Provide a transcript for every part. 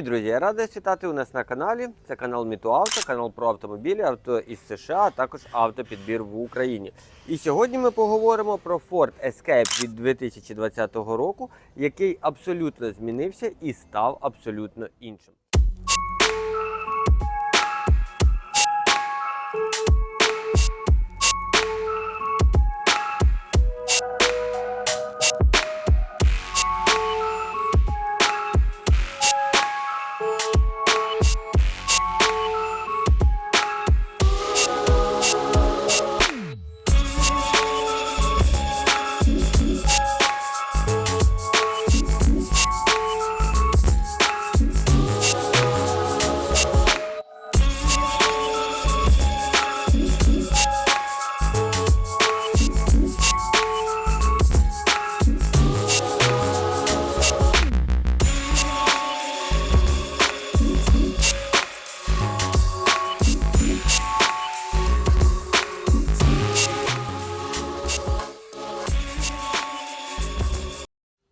Привіт, друзі! Радий вітати у нас на каналі. Це канал Мітуавто, канал про автомобілі, авто із США, а також автопідбір в Україні. І сьогодні ми поговоримо про Ford Escape від 2020 року, який абсолютно змінився і став абсолютно іншим.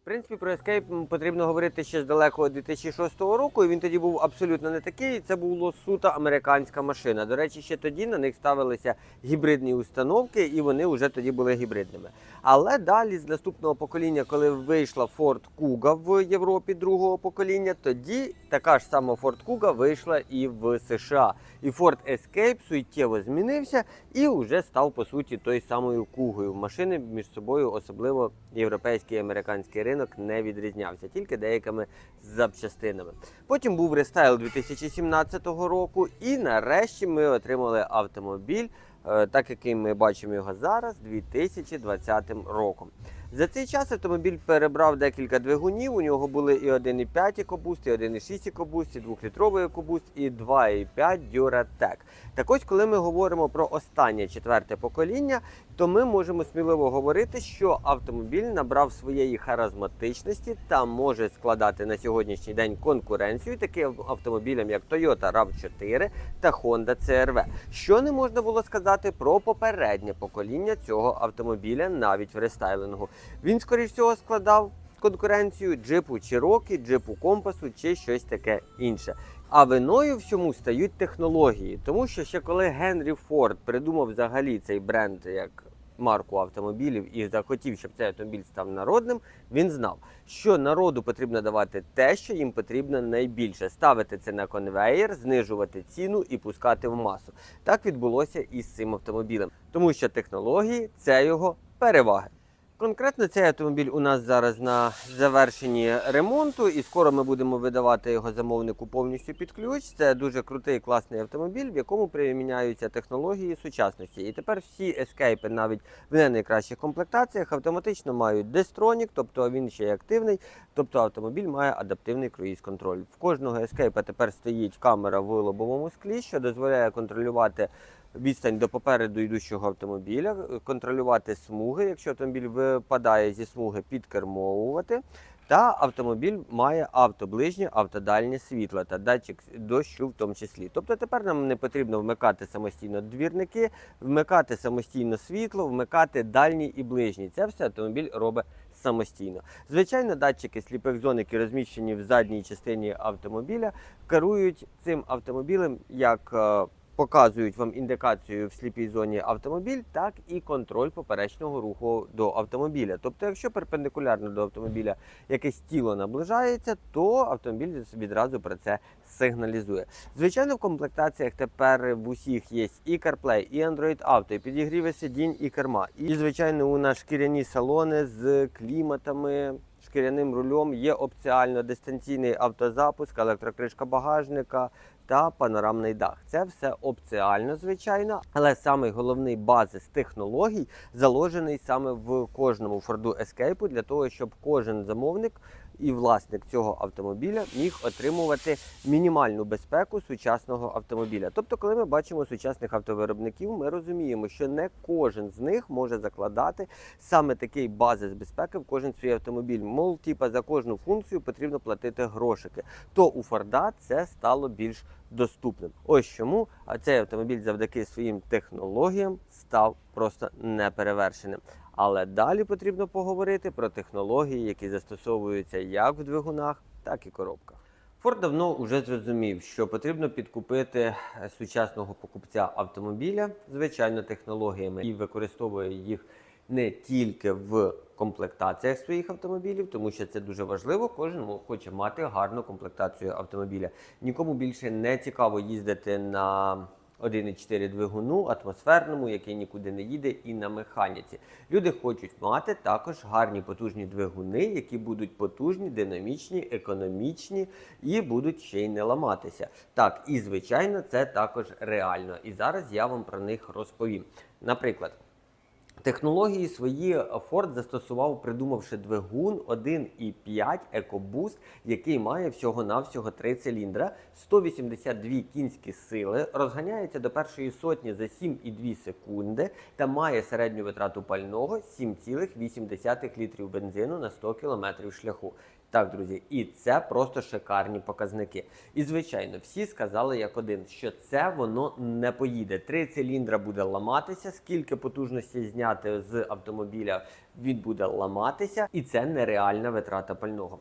Принципі, про Escape потрібно говорити ще з далекого 2006 року. І він тоді був абсолютно не такий. Це була суто американська машина. До речі, ще тоді на них ставилися гібридні установки, і вони вже тоді були гібридними. Але далі, з наступного покоління, коли вийшла Ford Kuga в Європі другого покоління, тоді така ж сама Ford Kuga вийшла і в США. І Ford Escape суттєво змінився і вже став по суті той самою кугою. Машини між собою, особливо європейський і американський ринок, не відрізнявся, тільки деякими запчастинами. Потім був рестайл 2017 року, і нарешті ми отримали автомобіль, е, так який ми бачимо його зараз, 2020 роком. За цей час автомобіль перебрав декілька двигунів. У нього були і 1,5 EcoBoost, і 1,6 EcoBoost, і 2-літровий EcoBoost, і 2,5 Duratec. Так ось, коли ми говоримо про останнє четверте покоління, то ми можемо сміливо говорити, що автомобіль набрав своєї харизматичності та може складати на сьогоднішній день конкуренцію таким автомобілям, як Toyota RAV4 та Honda CR-V. Що не можна було сказати про попереднє покоління цього автомобіля навіть в рестайлингу. Він, скоріш всього, складав конкуренцію джипу Cherokee, джипу Компасу чи щось таке інше. А виною всьому стають технології, тому що ще коли Генрі Форд придумав взагалі цей бренд як марку автомобілів і захотів, щоб цей автомобіль став народним, він знав, що народу потрібно давати те, що їм потрібно найбільше, ставити це на конвеєр, знижувати ціну і пускати в масу. Так відбулося і з цим автомобілем, тому що технології це його переваги. Конкретно цей автомобіль у нас зараз на завершенні ремонту, і скоро ми будемо видавати його замовнику повністю під ключ. Це дуже крутий класний автомобіль, в якому приміняються технології сучасності. І тепер всі ескейпи, навіть в не найкращих комплектаціях, автоматично мають Destronік, тобто він ще й активний. Тобто автомобіль має адаптивний круїз-контроль. В кожного ескейпа тепер стоїть камера в лобовому склі, що дозволяє контролювати відстань до попереду йдущого автомобіля, контролювати смуги, якщо автомобіль випадає зі смуги, підкермовувати. Та автомобіль має автоближнє, автодальнє світло та датчик дощу в тому числі. Тобто тепер нам не потрібно вмикати самостійно двірники, вмикати самостійно світло, вмикати дальній і ближній. Це все автомобіль робить самостійно. Звичайно, датчики сліпих зон, які розміщені в задній частині автомобіля, керують цим автомобілем як е, показують вам індикацію в сліпій зоні автомобіль, так і контроль поперечного руху до автомобіля. Тобто, якщо перпендикулярно до автомобіля якесь тіло наближається, то автомобіль відразу про це сигналізує. Звичайно, в комплектаціях тепер в усіх є і CarPlay, і Android Auto, і підігріви сидінь, і керма. І, звичайно, у нас шкіряні салони з кліматами. Шкіряним рулем є опціально дистанційний автозапуск, електрокришка багажника, та панорамний дах. Це все опціально, звичайно, але самий головний базис технологій заложений саме в кожному Форду Escape для того, щоб кожен замовник і власник цього автомобіля міг отримувати мінімальну безпеку сучасного автомобіля. Тобто, коли ми бачимо сучасних автовиробників, ми розуміємо, що не кожен з них може закладати саме такий базис безпеки в кожен свій автомобіль. Мол, типа за кожну функцію потрібно платити грошики. То у Форда це стало більш доступним. Ось чому цей автомобіль завдяки своїм технологіям став просто неперевершеним. Але далі потрібно поговорити про технології, які застосовуються як в двигунах, так і коробках. Форд давно вже зрозумів, що потрібно підкупити е, сучасного покупця автомобіля, звичайно, технологіями і використовує їх не тільки в комплектаціях своїх автомобілів, тому що це дуже важливо. Кожен хоче мати гарну комплектацію автомобіля. Нікому більше не цікаво їздити на 1,4 двигуну, атмосферному, який нікуди не їде, і на механіці. Люди хочуть мати також гарні потужні двигуни, які будуть потужні, динамічні, економічні і будуть ще й не ламатися. Так, і звичайно, це також реально. І зараз я вам про них розповім. Наприклад. Технології свої Ford застосував, придумавши двигун 1,5 EcoBoost, який має всього-навсього 3 циліндра, 182 кінські сили, розганяється до першої сотні за 7,2 секунди та має середню витрату пального 7,8 літрів бензину на 100 км шляху. Так, друзі, і це просто шикарні показники. І звичайно, всі сказали як один, що це воно не поїде. Три циліндра буде ламатися, скільки потужності зняти з автомобіля, він буде ламатися, і це нереальна витрата пального.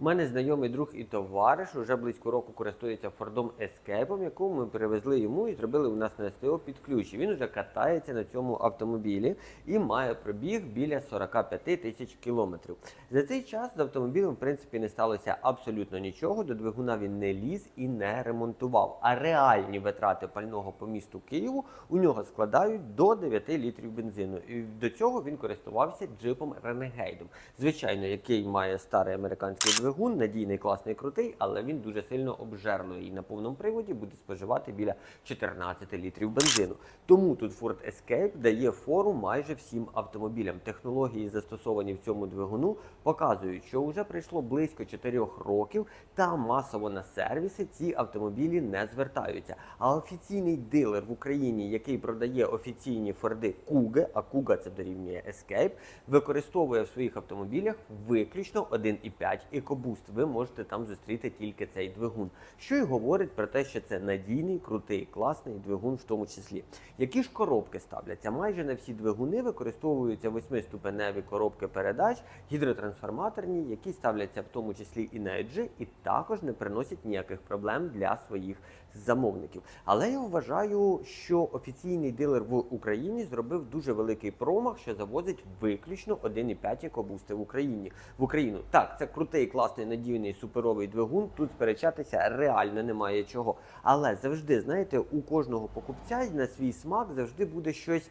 У мене знайомий друг і товариш уже близько року користується Фордом Escape, яку ми привезли йому і зробили у нас на СТО під ключ. Він вже катається на цьому автомобілі і має пробіг біля 45 тисяч кілометрів. За цей час з автомобілем, в принципі, не сталося абсолютно нічого. До двигуна він не ліз і не ремонтував. А реальні витрати пального по місту Києву у нього складають до 9 літрів бензину. І до цього він користувався джипом Renegade. Звичайно, який має старий американський двигун, надійний, класний, крутий, але він дуже сильно обжерлий і на повному приводі буде споживати біля 14 літрів бензину. Тому тут Ford Escape дає фору майже всім автомобілям. Технології, застосовані в цьому двигуну, показують, що вже пройшло близько 4 років, та масово на сервіси ці автомобілі не звертаються. А офіційний дилер в Україні, який продає офіційні Форди Куги, а Куга це дорівнює Escape, використовує в своїх автомобілях виключно 1,5 EcoBoost. Ви можете там зустріти тільки цей двигун, що й говорить про те, що це надійний, крутий, класний двигун, в тому числі. Які ж коробки ставляться? Майже на всі двигуни використовуються восьмиступеневі коробки передач, гідротрансформаторні, які ставляться в тому числі і на EG, і також не приносять ніяких проблем для своїх замовників. Але я вважаю, що офіційний дилер в Україні зробив дуже великий промах, що завозить виключно 1,5 кобусти в Україні в Україну. Так, це крутий, класний, надійний, суперовий двигун. Тут сперечатися реально немає чого. Але завжди, знаєте, у кожного покупця на свій смак завжди буде щось.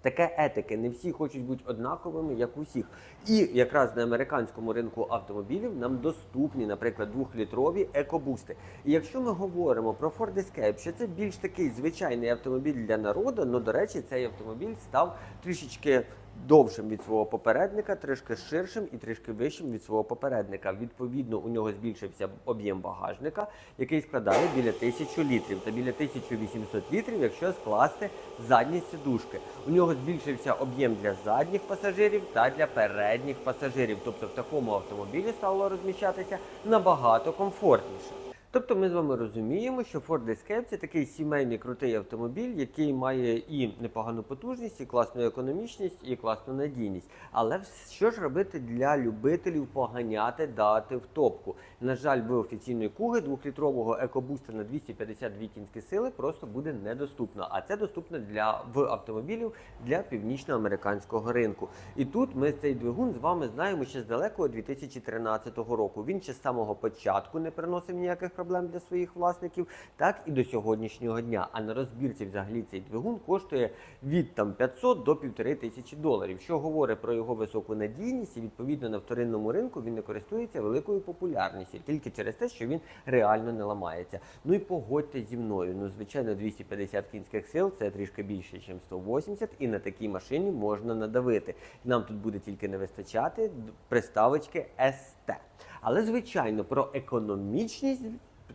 Таке етики, не всі хочуть бути однаковими, як усіх. І якраз на американському ринку автомобілів нам доступні, наприклад, двохлітрові екобусти. І якщо ми говоримо про Ford Escape, що це більш такий звичайний автомобіль для народу, ну до речі, цей автомобіль став трішечки довшим від свого попередника, трішки ширшим і трішки вищим від свого попередника. Відповідно, у нього збільшився об'єм багажника, який складає біля 1000 літрів та біля 1800 літрів, якщо скласти задні сидушки. У нього збільшився об'єм для задніх пасажирів та для передніх пасажирів. Тобто в такому автомобілі стало розміщатися набагато комфортніше. Тобто ми з вами розуміємо, що Ford Escape це такий сімейний крутий автомобіль, який має і непогану потужність, і класну економічність, і класну надійність. Але що ж робити для любителів поганяти, дати в топку? На жаль, в офіційної куги двохлітрового екобуста на 252 кінські сили просто буде недоступно. А це доступно для в автомобілів для північноамериканського ринку. І тут ми цей двигун з вами знаємо ще з далекого 2013 року. Він ще з самого початку не приносив ніяких проблем для своїх власників, так і до сьогоднішнього дня. А на розбірці взагалі цей двигун коштує від там 500 до 1500 доларів, що говорить про його високу надійність, і відповідно на вторинному ринку він не користується великою популярністю тільки через те, що він реально не ламається. Ну і погодьте зі мною. Ну, звичайно, 250 кінських сил це трішки більше, ніж 180, і на такій машині можна надавити. Нам тут буде тільки не вистачати приставочки ST. Але звичайно, про економічність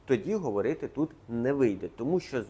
тоді говорити тут не вийде, тому що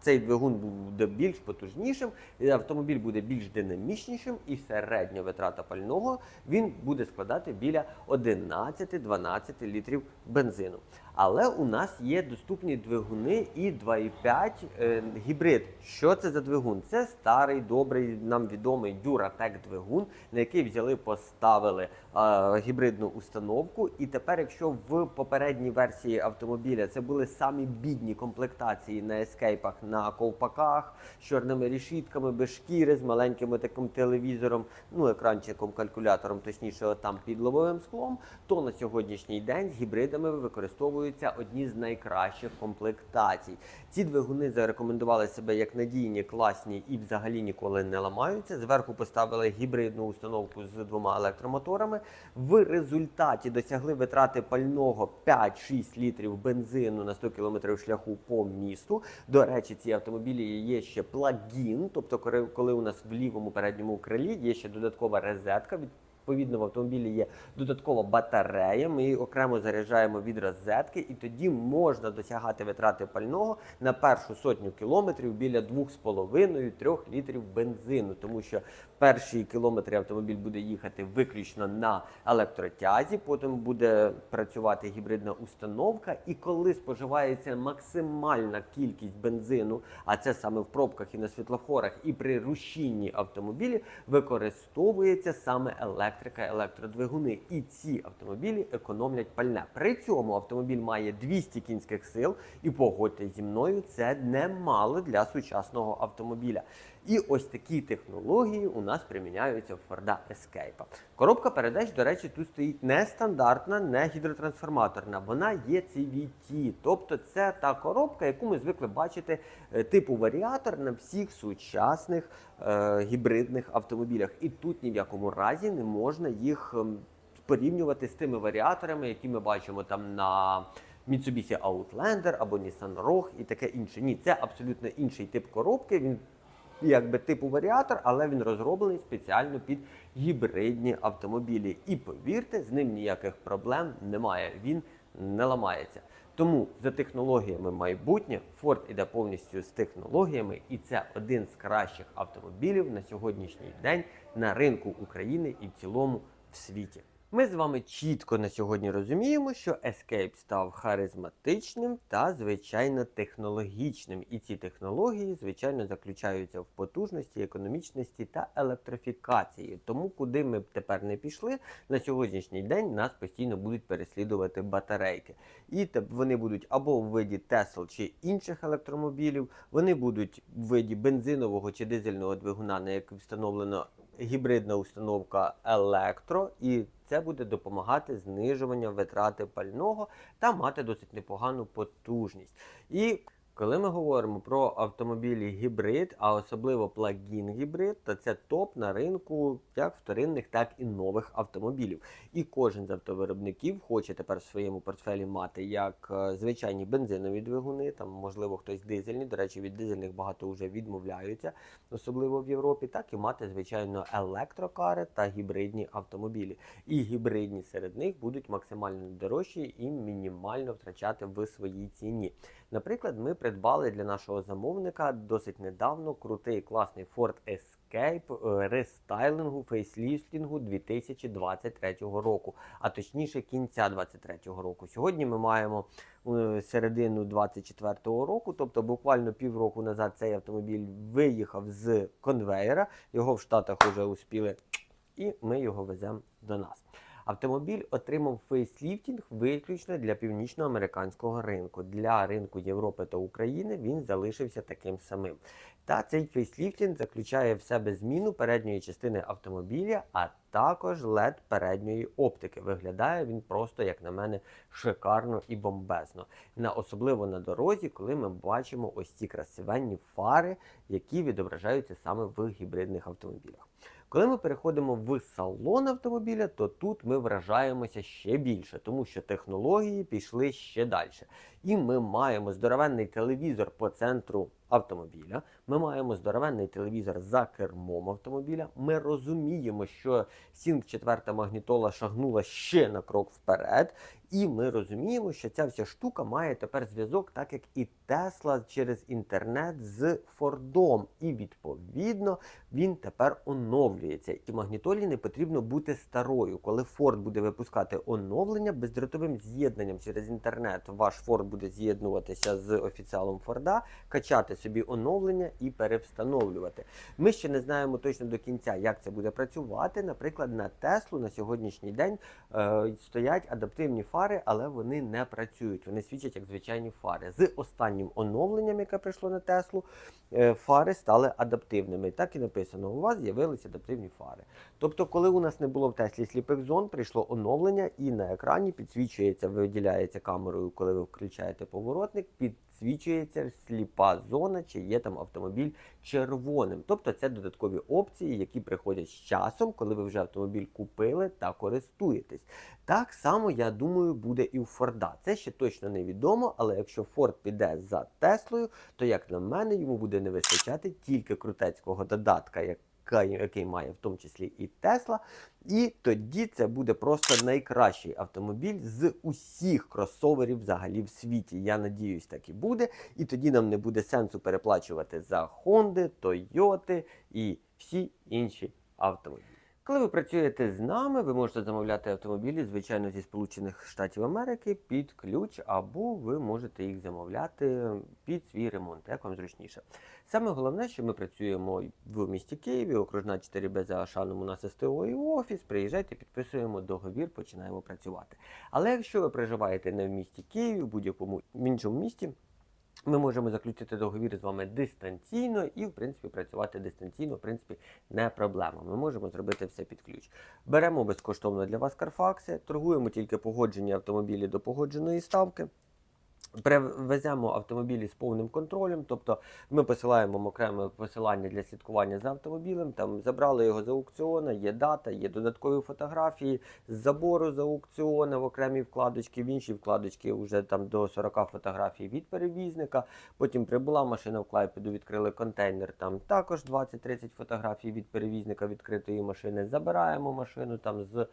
цей двигун буде більш потужнішим, автомобіль буде більш динамічнішим, і середня витрата пального він буде складати біля 11-12 літрів бензину. Але у нас є доступні двигуни і 2,5 е, гібрид. Що це за двигун? Це старий, добрий, нам відомий Duratec двигун, на який взяли, поставили е, гібридну установку. І тепер, якщо в попередній версії автомобіля це були самі бідні комплектації на ескейпах, на ковпаках з чорними рішітками, без шкіри, з маленьким таким телевізором, ну екранчиком, калькулятором, точніше, там під лобовим склом, то на сьогоднішній день з гібридами використовуються одні з найкращих комплектацій. Ці двигуни зарекомендували себе як надійні, класні і взагалі ніколи не ламаються. Зверху поставили гібридну установку з двома електромоторами. В результаті досягли витрати пального 5-6 літрів бензину на 100 км шляху по місту. До речі, ці автомобілі є ще плагін, тобто коли у нас в лівому передньому крилі є ще додаткова розетка. від- Відповідно, в автомобілі є додаткова батарея. Ми її окремо заряджаємо від розетки, і тоді можна досягати витрати пального на першу сотню кілометрів біля 2,5-3 літрів бензину, тому що перші кілометри автомобіль буде їхати виключно на електротязі, потім буде працювати гібридна установка. І коли споживається максимальна кількість бензину, а це саме в пробках і на світлофорах, і при рушінні автомобілі використовується саме електрика, електродвигуни. І ці автомобілі економлять пальне. При цьому автомобіль має 200 кінських сил, і погодьтесь зі мною, це немало для сучасного автомобіля. І ось такі технології у нас приміняються в Ford Escape. Коробка передач, до речі, тут стоїть не стандартна, не гідротрансформаторна. Вона є CVT, тобто це та коробка, яку ми звикли бачити е, типу варіатор на всіх сучасних е, гібридних автомобілях. І тут ні в якому разі не можна їх ем, порівнювати з тими варіаторами, які ми бачимо там на Mitsubishi Outlander або Nissan Rogue і таке інше. Ні, це абсолютно інший тип коробки. Він якби типу варіатор, але він розроблений спеціально під гібридні автомобілі. І повірте, з ним ніяких проблем немає. Він не ламається. Тому за технологіями майбутнє Ford іде повністю з технологіями, і це один з кращих автомобілів на сьогоднішній день на ринку України і в цілому в світі. Ми з вами чітко на сьогодні розуміємо, що Escape став харизматичним та звичайно технологічним. І ці технології, звичайно, заключаються в потужності, економічності та електрифікації. Тому, куди ми б тепер не пішли, на сьогоднішній день нас постійно будуть переслідувати батарейки. І вони будуть або в виді Тесл чи інших електромобілів, вони будуть в виді бензинового чи дизельного двигуна, на який встановлено гібридна установка електро, і це буде допомагати знижуванню витрати пального та мати досить непогану потужність. І коли ми говоримо про автомобілі гібрид, а особливо плагін гібрид, то це топ на ринку як вторинних, так і нових автомобілів. І кожен з автовиробників хоче тепер в своєму портфелі мати як е, звичайні бензинові двигуни, там можливо хтось дизельні. До речі, від дизельних багато вже відмовляються, особливо в Європі, так і мати звичайно електрокари та гібридні автомобілі. І гібридні серед них будуть максимально дорожчі і мінімально втрачати в своїй ціні. Наприклад, ми придбали для нашого замовника досить недавно крутий класний Ford Escape е, рестайлингу, фейсліфтінгу 2023 року, а точніше кінця 2023 року. Сьогодні ми маємо е, середину 2024 року, тобто буквально півроку назад цей автомобіль виїхав з конвейера. Його в Штатах вже успіли, і ми його веземо до нас. Автомобіль отримав фейсліфтінг виключно для північноамериканського ринку. Для ринку Європи та України він залишився таким самим. Та цей фейсліфтінг заключає в себе зміну передньої частини автомобіля, а також LED передньої оптики. Виглядає він просто, як на мене, шикарно і бомбезно. На особливо на дорозі, коли ми бачимо ось ці красивенні фари, які відображаються саме в гібридних автомобілях. Коли ми переходимо в салон автомобіля, то тут ми вражаємося ще більше, тому що технології пішли ще далі. І ми маємо здоровенний телевізор по центру автомобіля. Ми маємо здоровенний телевізор за кермом автомобіля. Ми розуміємо, що Sync 4 магнітола шагнула ще на крок вперед. І ми розуміємо, що ця вся штука має тепер зв'язок, так як і Тесла через інтернет з Фордом. І відповідно він тепер оновлюється. І магнітолі не потрібно бути старою. Коли Форд буде випускати оновлення бездротовим з'єднанням через інтернет, ваш Форд буде з'єднуватися з офіціалом Форда, качати собі оновлення і перевстановлювати. Ми ще не знаємо точно до кінця, як це буде працювати. Наприклад, на Теслу на сьогоднішній день е, стоять адаптивні фари, але вони не працюють. Вони свідчать як звичайні фари. З останнім оновленням, яке прийшло на Теслу, е, фари стали адаптивними. Так і написано: у вас з'явилися адаптивні фари. Тобто, коли у нас не було в Теслі сліпих зон, прийшло оновлення, і на екрані підсвічується, виділяється камерою, коли ви включаєте поворотник, підсвічується сліпа зона, чи є там автомобіль червоним. Тобто це додаткові опції, які приходять з часом, коли ви вже автомобіль купили та користуєтесь. Так само, я думаю, буде і у Форда. Це ще точно невідомо, але якщо Форд піде за Теслою, то як на мене йому буде не вистачати тільки крутецького додатка, як який має в тому числі і Тесла. І тоді це буде просто найкращий автомобіль з усіх кросоверів взагалі в світі. Я надіюсь, так і буде. І тоді нам не буде сенсу переплачувати за Honda, Тойоти і всі інші автомобілі. Коли ви працюєте з нами, ви можете замовляти автомобілі, звичайно, зі Сполучених Штатів Америки під ключ, або ви можете їх замовляти під свій ремонт, як вам зручніше. Саме головне, що ми працюємо в місті Києві, окружна 4Б за Ашаном у нас СТО і офіс. Приїжджайте, підписуємо договір, починаємо працювати. Але якщо ви проживаєте не в місті Києві, в будь-якому іншому місті. Ми можемо заключити договір з вами дистанційно і, в принципі, працювати дистанційно, в принципі, не проблема. Ми можемо зробити все під ключ. Беремо безкоштовно для вас карфакси, торгуємо тільки погоджені автомобілі до погодженої ставки. Привеземо автомобілі з повним контролем, тобто ми посилаємо окреме посилання для слідкування за автомобілем. Там забрали його з аукціону, є дата, є додаткові фотографії з забору з аукціону в окремі вкладочки, в інші вкладочки вже там до 40 фотографій від перевізника. Потім прибула машина в Клайпеду, відкрили контейнер. Там також 20-30 фотографій від перевізника відкритої машини. Забираємо машину там з.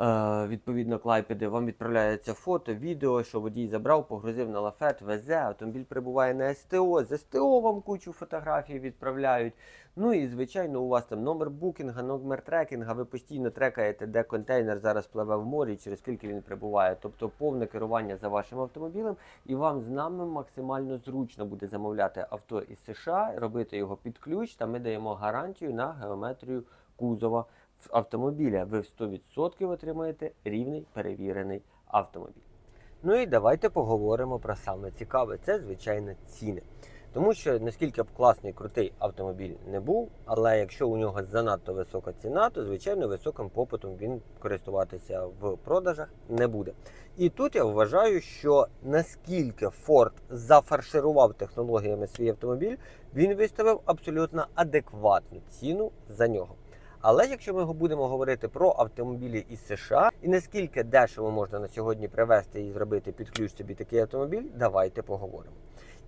Е, Відповідно, клайпеди вам відправляється фото, відео, що водій забрав, погрузив на лафет, везе, автомобіль прибуває на СТО, з СТО вам кучу фотографій відправляють. Ну і звичайно, у вас там номер букінга, номер трекінга, ви постійно трекаєте, де контейнер зараз пливе в морі, через скільки він прибуває. Тобто повне керування за вашим автомобілем, і вам з нами максимально зручно буде замовляти авто із США, робити його під ключ, та ми даємо гарантію на геометрію кузова автомобіля. Ви в 100% отримаєте рівний перевірений автомобіль. Ну і давайте поговоримо про саме цікаве. Це звичайно ціни. Тому що наскільки б класний крутий автомобіль не був, але якщо у нього занадто висока ціна, то звичайно високим попитом він користуватися в продажах не буде. І тут я вважаю, що наскільки Ford зафарширував технологіями свій автомобіль, він виставив абсолютно адекватну ціну за нього. Але якщо ми будемо говорити про автомобілі із США і наскільки дешево можна на сьогодні привезти і зробити під ключ собі такий автомобіль, давайте поговоримо.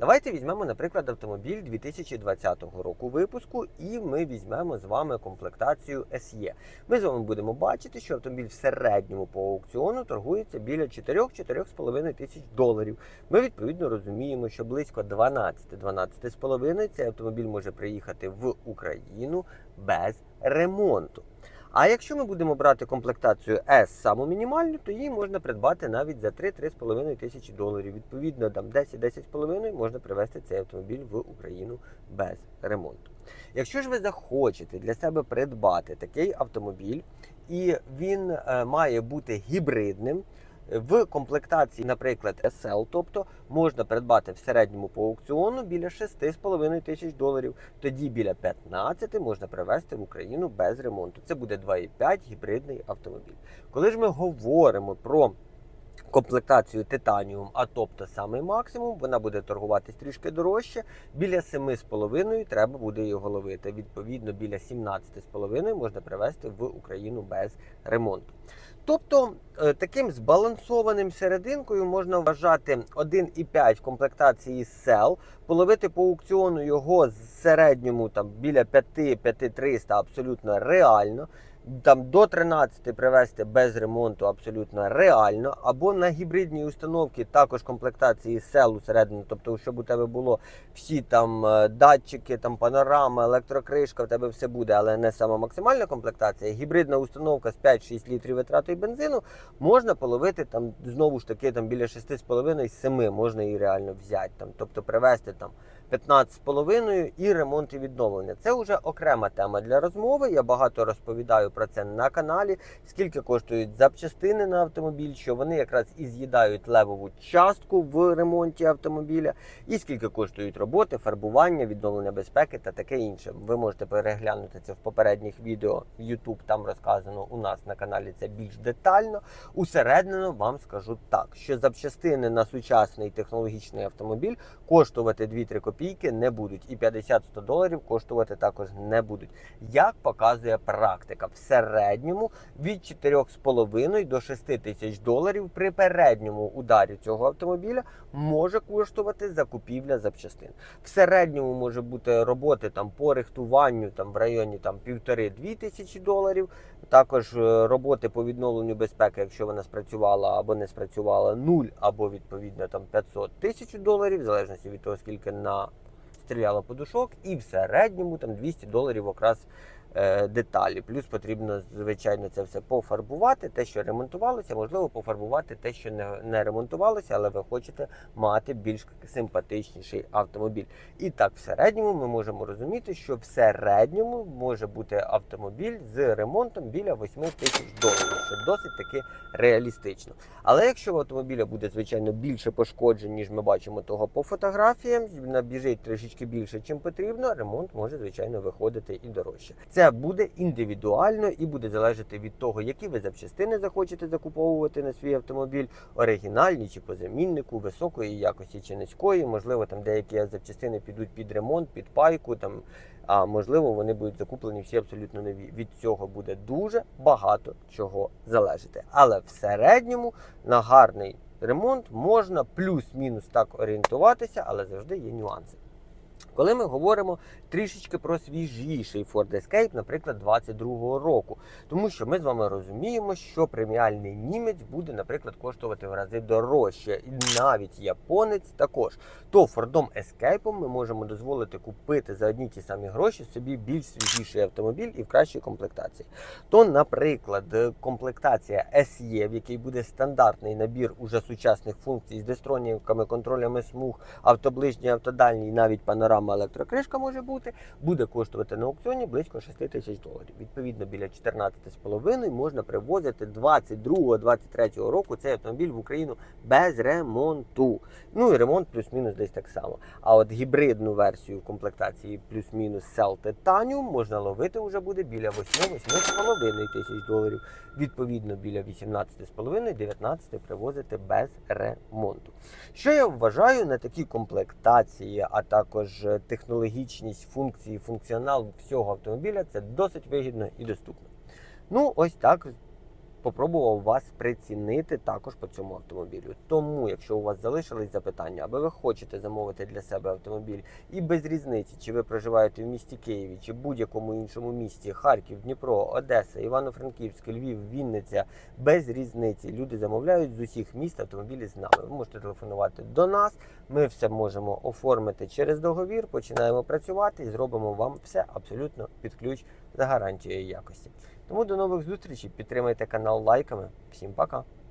Давайте візьмемо, наприклад, автомобіль 2020 року випуску, і ми візьмемо з вами комплектацію SE. Ми з вами будемо бачити, що автомобіль в середньому по аукціону торгується біля 4-4,5 тисяч доларів. Ми відповідно розуміємо, що близько 12-12,5 цей автомобіль може приїхати в Україну без ремонту. А якщо ми будемо брати комплектацію S саму мінімальну, то її можна придбати навіть за 3-3,5 тисячі доларів. Відповідно, там 10-10,5 можна привезти цей автомобіль в Україну без ремонту. Якщо ж ви захочете для себе придбати такий автомобіль, і він е, має бути гібридним. В комплектації, наприклад, SL, тобто можна придбати в середньому по аукціону біля 6,5 тисяч доларів. Тоді біля 15 можна привезти в Україну без ремонту. Це буде 2,5 гібридний автомобіль. Коли ж ми говоримо про комплектацію титаніум, а тобто самий максимум, вона буде торгуватись трішки дорожче. Біля 7,5 треба буде його ловити. Відповідно, біля 17,5 можна привезти в Україну без ремонту. Тобто е, таким збалансованим серединкою можна вважати 1,5 в комплектації сел, половити по аукціону його з середньому там біля 5-5300 абсолютно реально. Там до 13 привезти без ремонту абсолютно реально, або на гібридній установці також комплектації сел усередину, тобто, щоб у тебе було всі там е, датчики, там панорама, електрокришка, в тебе все буде, але не сама максимальна комплектація. Гібридна установка з 5-6 літрів витратою бензину можна половити там знову ж таки там біля 6,5-7 можна її реально взяти. Там, тобто привезти там 15,5 і ремонт і відновлення. Це вже окрема тема для розмови. Я багато розповідаю про це на каналі. Скільки коштують запчастини на автомобіль, що вони якраз і з'їдають левову частку в ремонті автомобіля, і скільки коштують роботи, фарбування, відновлення безпеки та таке інше. Ви можете переглянути це в попередніх відео. YouTube там розказано у нас на каналі це більш детально. Усередину вам скажу так, що запчастини на сучасний технологічний автомобіль коштувати 2-3 копійки не будуть, і 50-100 доларів коштувати також не будуть. Як показує практика, в середньому від 4,5 до 6 тисяч доларів при передньому ударі цього автомобіля може коштувати закупівля запчастин. В середньому може бути роботи там по рихтуванню там в районі там півтори-дві тисячі доларів. Також е, роботи по відновленню безпеки, якщо вона спрацювала або не спрацювала, нуль або відповідно там 500 тисяч доларів, в залежності від того, скільки на стріляло подушок, і в середньому там 200 доларів якраз деталі. Плюс потрібно, звичайно, це все пофарбувати. Те, що ремонтувалося, можливо, пофарбувати те, що не, не ремонтувалося, але ви хочете мати більш симпатичніший автомобіль. І так, в середньому ми можемо розуміти, що в середньому може бути автомобіль з ремонтом біля 8 тисяч доларів, що досить таки реалістично. Але якщо в автомобіля буде, звичайно, більше пошкоджень, ніж ми бачимо того по фотографіям, набіжить трішечки більше, чим потрібно, ремонт може, звичайно, виходити і дорожче. Це буде індивідуально і буде залежати від того, які ви запчастини захочете закуповувати на свій автомобіль, оригінальні чи по заміннику, високої якості чи низької. Можливо, там деякі запчастини підуть під ремонт, під пайку. Там а можливо, вони будуть закуплені всі абсолютно нові. Від цього буде дуже багато чого залежати. Але в середньому на гарний ремонт можна плюс-мінус так орієнтуватися, але завжди є нюанси. Коли ми говоримо трішечки про свіжіший Ford Escape, наприклад, 22-го року, тому що ми з вами розуміємо, що преміальний німець буде, наприклад, коштувати в рази дорожче, і навіть японець також. То Fordом Escape ми можемо дозволити купити за одні ті самі гроші собі більш свіжіший автомобіль і в кращій комплектації. То, наприклад, комплектація SE, в якій буде стандартний набір уже сучасних функцій з дестроніками, контролями смуг, автоближній, автодальній, навіть панорама електрокришка може бути, буде коштувати на аукціоні близько 6 тисяч доларів. Відповідно, біля 14,5 можна привозити 22-23 року цей автомобіль в Україну без ремонту. Ну і ремонт плюс-мінус десь так само. А от гібридну версію комплектації плюс-мінус Cell Titanium можна ловити вже буде біля 8-8,5 тисяч доларів. Відповідно, біля 18,5-19 привозити без ремонту. Що я вважаю на такі комплектації, а також технологічність функції, функціонал всього автомобіля це досить вигідно і доступно. Ну, ось так попробував вас прицінити також по цьому автомобілю. Тому, якщо у вас залишились запитання, або ви хочете замовити для себе автомобіль, і без різниці, чи ви проживаєте в місті Києві, чи будь-якому іншому місті, Харків, Дніпро, Одеса, Івано-Франківськ, Львів, Вінниця, без різниці. Люди замовляють з усіх міст автомобілі з нами. Ви можете телефонувати до нас. Ми все можемо оформити через договір, починаємо працювати і зробимо вам все абсолютно під ключ за гарантією якості. Тому до нових зустрічей. Підтримайте канал лайками. Всім пока!